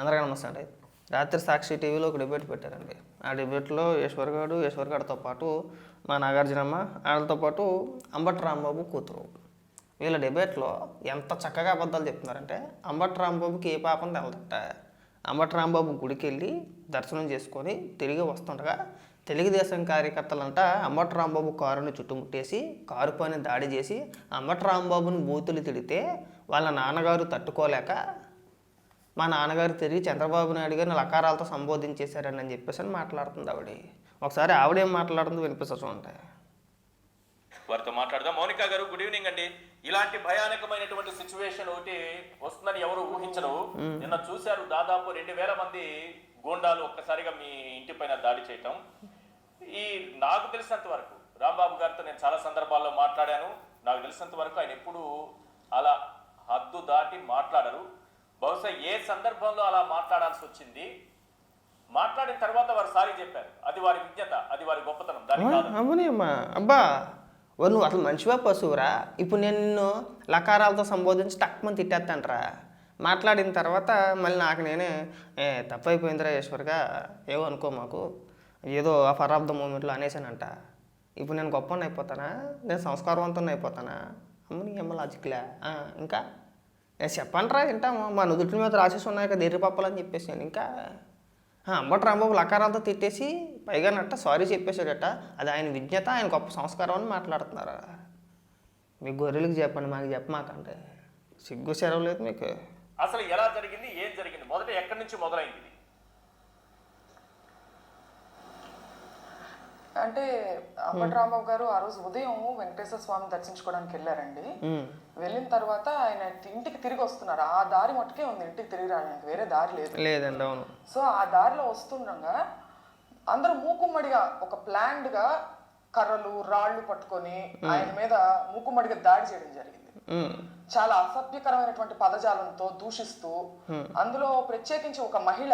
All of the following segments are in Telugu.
అందరికీ నమస్తే అండి. రాత్రి సాక్షి టీవీలో ఒక డిబేట్ పెట్టారండి. ఆ డిబేట్లో ఈశ్వర్ గారు ఈశ్వర్ గారితో పాటు మా నాగార్జునమ్మ వాళ్ళతో పాటు అంబటి రాంబాబు కూతురు. వీళ్ళ డిబేట్లో ఎంత చక్కగా అబద్ధాలు చెప్తున్నారంటే అంబటి రాంబాబుకి ఏ పాపం తెలదట. అంబటి రాంబాబు గుడికి వెళ్ళి దర్శనం చేసుకొని తిరిగి వస్తుండగా తెలుగుదేశం కార్యకర్తలంట అంబటి రాంబాబు కారుని చుట్టుముట్టేసి కారు పైన దాడి చేసి అంబటి రాంబాబుని బూతులు తిడితే వాళ్ళ నాన్నగారు తట్టుకోలేక మా నాన్నగారు తిరిగి చంద్రబాబు నాయుడు గారిని లకారాలతో సంబోధించేశారని అని చెప్పేసి అని మాట్లాడుతుంది ఆవిడ. ఒకసారి ఆవిడేం మాట్లాడుతుందో వినిపిస్తుంది చూడండి వారితో మాట్లాడదాం. మౌనిక గారు గుడ్ ఈవినింగ్ అండి. ఇలాంటి భయానకమైనటువంటి సిచ్యువేషన్ ఒకటి వస్తుందని ఎవరు ఊహించరు. నిన్న చూశారు దాదాపు రెండు వేల మంది గూండాలు ఒక్కసారిగా మీ ఇంటి పైన దాడి చేయటం. ఈ నాకు తెలిసినంత వరకు రాంబాబు గారితో నేను చాలా సందర్భాల్లో మాట్లాడాను. నాకు తెలిసినంత వరకు ఆయన ఎప్పుడు అలా హద్దు దాటి మాట్లాడరు. బహుశా ఏ సందర్భంలో అలా మాట్లాడాల్సి వచ్చింది? మాట్లాడిన తర్వాత వారు సారీ చెప్పారు. అది వారి విజ్ఞత అది వారి గొప్పతనం. దాని కాదు. అవునే అమ్మా. అబ్బా నువ్వు అసలు మనిషివా పశువురా? ఇప్పుడు నేను నిన్ను లకారాలతో సంబోధించి టక్మని తిట్టేస్తాంట్రా మాట్లాడిన తర్వాత మళ్ళీ నాకు నేనే ఏ తప్పైపోయిందిరా ఈశ్వర్గా ఏవో అనుకో మాకు. ఏదో ఆ ఫర్ ఆఫ్ ద మూమెంట్లో అనేసానంట. ఇప్పుడు నేను గొప్పని అయిపోతానా? నేను సంస్కారవంతుని అయిపోతానా? అమ్మని అమ్మ లాజిక్లే ఇంకా? నేను తింటాము మా నుదుటి మీద రాసేసి ఉన్నాయి కదా ఎర్రి పప్పలని చెప్పేసి నేను ఇంకా ఆ, అంబటి రాంబాబు లకారాలతో తిట్టేసి పైగా నట్ట సారీ చెప్పేశాడట. అది ఆయన విజ్ఞత ఆయన గొప్ప సంస్కారం అని మాట్లాడుతున్నారు? మీ గొర్రెలకు చెప్పండి మాకు చెప్పమాకండి సిగ్గు సెలవు లేదు మీకు. అసలు ఎలా జరిగింది ఏం జరిగింది? మొదట ఎక్కడి నుంచి మొదలైంది అంటే అప్పటి రాంబాబు గారు ఆ రోజు ఉదయం వెంకటేశ్వర స్వామి దర్శించుకోవడానికి వెళ్ళారండి. వెళ్ళిన తర్వాత ఆయన ఇంటికి తిరిగి వస్తున్నారు. ఆ దారి మట్టుకే ఉంది. ఇంటికి తిరిగి రావడానికి వేరే దారి లేదు. లేదండి అవును. సో ఆ దారిలో వస్తుండగా అందరూ మూకుమ్మడిగా ఒక ప్లాన్డ్గా కర్రలు రాళ్ళు పట్టుకొని ఆయన మీద మూకుమ్మడిగా దాడి చేయడం జరిగింది. చాలా అసభ్యకరమైనటువంటి పదజాలంతో దూషిస్తూ అందులో ప్రత్యేకించి ఒక మహిళ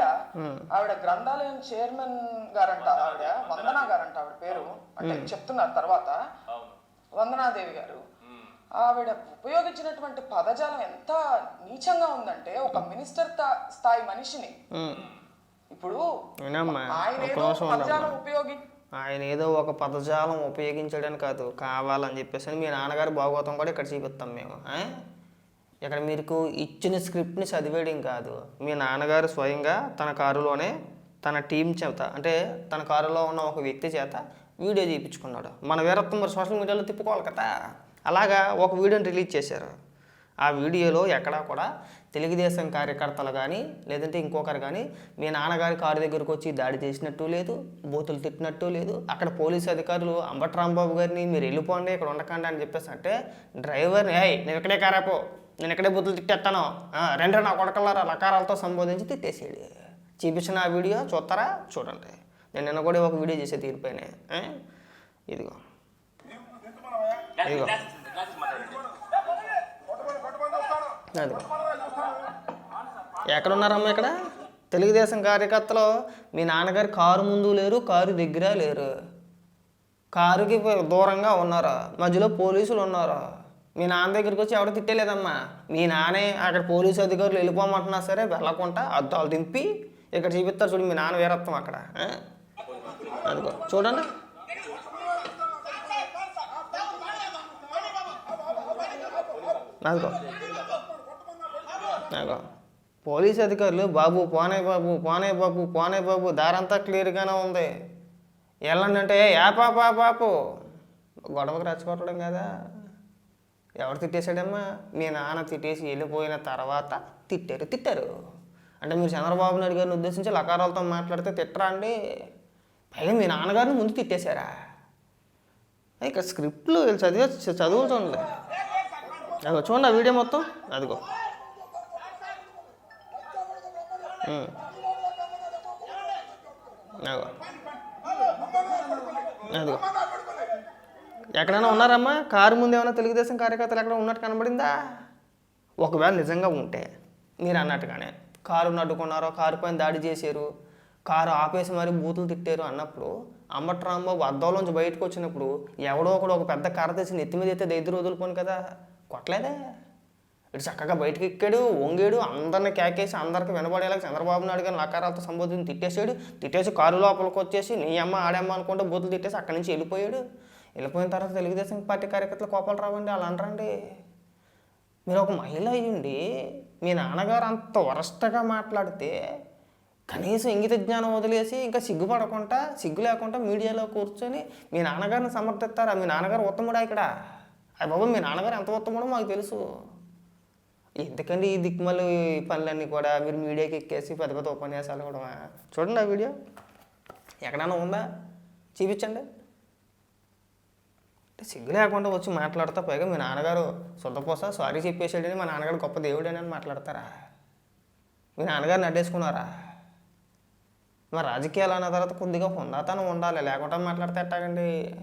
ఆవిడ గ్రంథాలయం చైర్మన్ గారంట ఆవిడ వందనా గారంట ఆవిడ పేరు. అంటే చెప్తున్నారు తర్వాత. అవును. వందనాదేవి గారు. ఆవిడ ఉపయోగించినటువంటి పదజాలం ఎంత నీచంగా ఉందంటే ఒక మినిస్టర్ స్థాయి మనిషిని. ఇప్పుడు ఆయన పదజాలం ఉపయోగి ఆయన ఏదో ఒక పదజాలం ఉపయోగించడానికి కాదు కావాలని చెప్పేసి అని మీ నాన్నగారి భాగవతం కూడా ఇక్కడ చూపిస్తాం మేము ఇక్కడ మీకు ఇచ్చిన స్క్రిప్ట్ని చదివేయడం కాదు. మీ నాన్నగారు స్వయంగా తన కారులోనే తన టీం చేత అంటే తన కారులో ఉన్న ఒక వ్యక్తి చేత వీడియో తీయించుకున్నాడు మన వీరత్వం మరి సోషల్ మీడియాలో తిప్పుకోవాలి కదా. అలాగా ఒక వీడియోని రిలీజ్ చేశారు. ఆ వీడియోలో ఎక్కడా కూడా తెలుగుదేశం కార్యకర్తలు కానీ లేదంటే ఇంకొకరు కానీ మీ నాన్నగారి కారు దగ్గరకు వచ్చి దాడి చేసినట్టు లేదు బూతులు తిట్టినట్టు లేదు అక్కడ పోలీసు అధికారులు అంబటి రాంబాబు గారిని మీరు వెళ్ళిపోండి ఇక్కడ ఉండకండి అని చెప్పేసి అంటే డ్రైవర్ని ఏయ్ నేను ఇక్కడే కారాపో నేను ఇక్కడే బూతులు తిట్టేస్తాను రెండు నా కొడకల్లారా లకారాలతో సంబోధించి తిట్టేసేది చూపించిన ఆ వీడియో చూస్తారా? చూడండి. నేను నిన్న కూడా ఒక వీడియో చేసే తీరిపోయినాయి ఆ? ఇదిగో. ఇదిగో. అదిగో ఎక్కడున్నారమ్మా ఇక్కడ? తెలుగుదేశం కార్యకర్తలు మీ నాన్నగారి కారు ముందు లేరు కారు దగ్గర లేరు. కారుకి దూరంగా ఉన్నారు? మధ్యలో పోలీసులు ఉన్నారు? మీ నాన్న దగ్గరికి వచ్చి ఎవరు తిట్టలేదమ్మా? మీ నాన్నే అక్కడ పోలీసు అధికారులు వెళ్ళిపోమంటున్నా సరే వెళ్ళకుండా అద్దాలు దింపి ఇక్కడ చూపిస్తారు చూడు మీ నాన్న వేరత్వం అక్కడ. అదిగో చూడండి. అదిగో. అదిగో. పోలీస్ అధికారులు బాబు పోనే బాబు పోనే బాబు పోనే బాబు దారంతా క్లియర్గానే ఉంది. వెళ్ళండి అంటే యా పాప పాపు గొడవకు రెచ్చగొట్టడం కదా? ఎవరు తిట్టేశాడమ్మా? మీ నాన్న తిట్టేసి వెళ్ళిపోయిన తర్వాత తిట్టారు తిట్టారు. అంటే మీరు చంద్రబాబు నాయుడు గారిని ఉద్దేశించి లకారాలతో మాట్లాడితే తిట్టరా అండి? పైగా మీ నాన్నగారిని ముందు తిట్టేశారా? ఇక్కడ స్క్రిప్ట్లు వీళ్ళు చదివే చదువు చూడండి. అదిగో చూడండి ఆ వీడియో మొత్తం. అదిగో. అదిగో. ఎక్కడైనా ఉన్నారమ్మా? కారు ముందు ఏమైనా తెలుగుదేశం కార్యకర్తలు ఎక్కడ ఉన్నట్టు కనబడిందా? ఒకవేళ నిజంగా ఉంటే మీరు అన్నట్టుగానే కారు అడ్డుకున్నారో కారు పైన దాడి చేశారు కారు ఆపేసి మరి బూతులు తిట్టారు అన్నప్పుడు అంబటి రాంబాబు అద్దంలోంచి బయటకు వచ్చినప్పుడు ఎవడో ఒకడు ఒక పెద్ద కర్ర తెచ్చి నెత్తి మీద అయితే దగ్గర వదులుకోను కదా. కొట్టలేదే? ఇటు చక్కగా బయటకు ఎక్కాడు వంగాడు అందరిని కేకేసి అందరికి వినబడేలా చంద్రబాబు నాయుడు గారిని లకారాలతో సంబోధించి తిట్టేసాడు. తిట్టేసి కారు లోపలికి వచ్చేసి నీ అమ్మ ఆడమ్మ అనుకుంటే బూతులు తిట్టేసి అక్కడి నుంచి వెళ్ళిపోయాడు. వెళ్ళిపోయిన తర్వాత తెలుగుదేశం పార్టీ కార్యకర్తలు కోపాలు రావండి అలా అనరండి. మీరు ఒక మహిళ అయ్యుండి మీ నాన్నగారు అంత వరస్ట్గా మాట్లాడితే కనీసం ఇంగిత జ్ఞానం వదిలేసి ఇంకా సిగ్గుపడకుండా సిగ్గు లేకుండా మీడియాలో కూర్చొని మీ నాన్నగారిని సమర్థిస్తారా? మీ నాన్నగారు ఉత్తముడా ఇక్కడ? అయ్య బాబు మీ నాన్నగారు ఎంత ఉత్తముడో మాకు తెలుసు. ఎందుకండి ఈ దిక్కుమలు పనులన్నీ కూడా? మీరు మీడియాకి ఎక్కేసి పెద్ద పెద్ద ఉపన్యాసాలు కూడా చూడండి ఆ వీడియో. ఎక్కడైనా ఉందా? చూపించండి. అంటే సిగ్గు లేకుండా వచ్చి మాట్లాడతా పైగా మీ నాన్నగారు సొంతపోస సారీ చెప్పేసాడని మా నాన్నగారు గొప్ప దేవుడని అని మాట్లాడతారా? మీ నాన్నగారిని అడ్డేసుకున్నారా? మరి రాజకీయాలు అన్న తర్వాత కొద్దిగా హుందాతనం ఉండాలి లేకుండా మాట్లాడితే ఎట్టాగండి?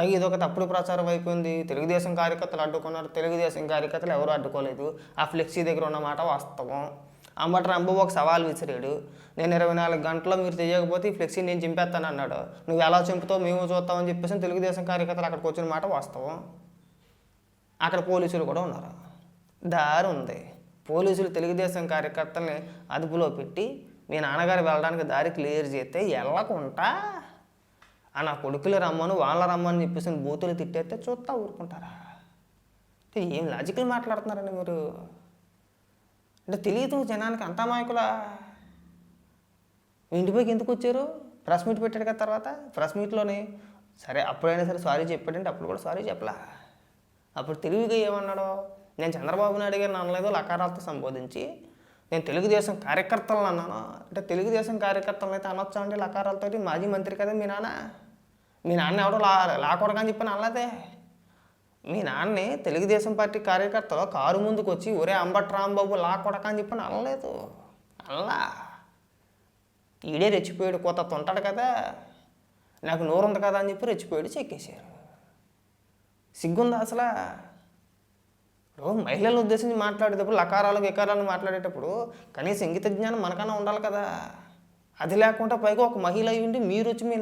పైగా ఇది ఒక తప్పుడు ప్రచారం అయిపోయింది. తెలుగుదేశం కార్యకర్తలు అడ్డుకున్నారు. తెలుగుదేశం కార్యకర్తలు ఎవరు అడ్డుకోలేదు. ఆ ఫ్లెక్సీ దగ్గర ఉన్న మాట వాస్తవం. అంబటి రాంబాబు ఒక సవాల్ విసిరాడు. నేను ఇరవై నాలుగు గంటల్లో మీరు చేయకపోతే ఈ ఫ్లెక్సీ నేను చింపేస్తాను అన్నాడు. నువ్వు ఎలా చింపుతావు మేము చూస్తామని చెప్పేసి తెలుగుదేశం కార్యకర్తలు అక్కడికి వచ్చిన మాట వాస్తవం. అక్కడ పోలీసులు కూడా ఉన్నారు. దారి ఉంది పోలీసులు తెలుగుదేశం కార్యకర్తల్ని అదుపులో పెట్టి మీ నాన్నగారు వెళ్ళడానికి దారి క్లియర్ చేస్తే వెళ్ళకుండా ఆ నా కొడుకులు రమ్మను వాళ్ళ రమ్మని చెప్పేసి బూతులు తిట్టేస్తే చూస్తా ఊరుకుంటారా? అంటే ఏం లాజికల్ మాట్లాడుతున్నారండి మీరు? అంటే తెలియదు జనానికి అంతా మాయకులా మీ ఇంటిపైకి ఎందుకు వచ్చారు? ప్రెస్ మీట్ పెట్టాడు కదా తర్వాత? ప్రెస్ మీట్లోనే? సరే అప్పుడైనా సరే సారీ చెప్పాడంటే అప్పుడు కూడా సారీ చెప్పలా? అప్పుడు తెలివిగా ఏమన్నాడో? నేను చంద్రబాబు నాయుడు గారిని అనలేదో లకారాలతో సంబోధించి నేను తెలుగుదేశం కార్యకర్తలను అన్నాను. అంటే తెలుగుదేశం కార్యకర్తలను అయితే అనొచ్చు అండి లకారాలతో మాజీ మంత్రి కదా మీ నాన్న. మీ నాన్న ఎవడో లా లాకూడదని చెప్పాను అనలేదే. మీ నాన్నే తెలుగుదేశం పార్టీ కార్యకర్తలు కారు ముందుకు వచ్చి ఒరే అంబట్ రాంబాబు లా కొడక అని అనలేదు. అల్లా. ఈడే రెచ్చిపోయాడు కొత్త తుంటాడు కదా. నాకు నోరు ఉంది కదా అని చెప్పి రెచ్చిపోయాడు చెక్కేశారు. సిగ్గుందా అసలు? ఇప్పుడు మహిళలను ఉద్దేశించి మాట్లాడేటప్పుడు లకారాలు వికారాలు మాట్లాడేటప్పుడు కనీసం ఇంగిత జ్ఞానం మనకన్నా ఉండాలి కదా. అది లేకుండా పైగా ఒక మహిళ అయ్యి ఉండి మీరు వచ్చి మీ